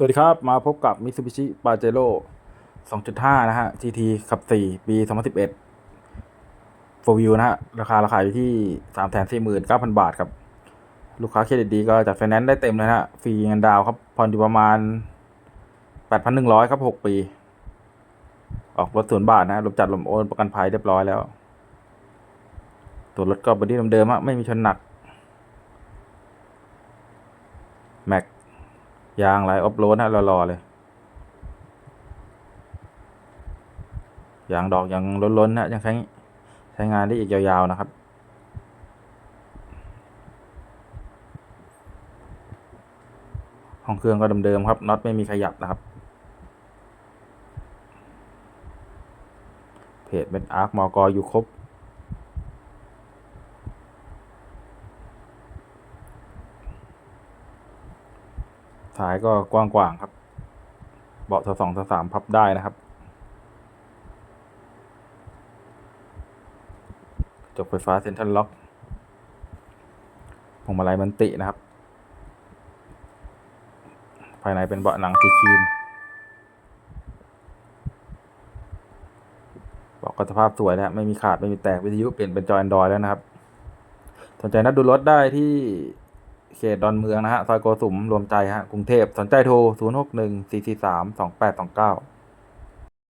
สวัสดีครับ มาพบกับ Mitsubishi Pajero 2.5 นะฮะ GT ขับ 4 ปี 2011 4 View นะฮะ ราคาราคาอยู่ที่ 349,000 บาทครับ ลูกค้าเครดิตดีก็จัดไฟแนนซ์ได้เต็มเลยนะฮะ ฟรีเงินดาวครับ ผ่อนอยู่ประมาณ 8,100 ครับ 6 ปี ออกรถศูนย์บาทนะฮะลมจัดลมโอนประกันภัยเรียบร้อยแล้ว ตัวรถก็บอดี้เดิมๆฮะไม่มีชนหนัก แม็ก ยางไหลออฟโรดฮะรอๆเลย ยางดอกยังล้นๆนะยังใช้ใช้งานได้อีกยาวๆนะครับ ห้องเครื่องก็เดิมๆครับน็อตไม่มีขยับนะครับ เพจเป็นอาร์คมอกออยู่ครบ ท้ายก็กว้างๆครับ เบาะต่อสองต่อสามพับได้นะครับจกไฟฟ้าเซ็นทรัลล็อกพวงมาลัยมันตินะครับ ภายในเป็นเบาะหนังสีครีมเบาะก็สภาพสวยนะฮะไม่มีขาดไม่มีแตกวิทยุเปลี่ยนเป็นจอ Android แล้วนะครับ สนใจนัดดูรถได้ที่ เขตดอนเมืองนะฮะ ซอยโกสุมรวมใจฮะ กรุงเทพ สนใจโทร 0 6 1 4 4 3 2 8 2 9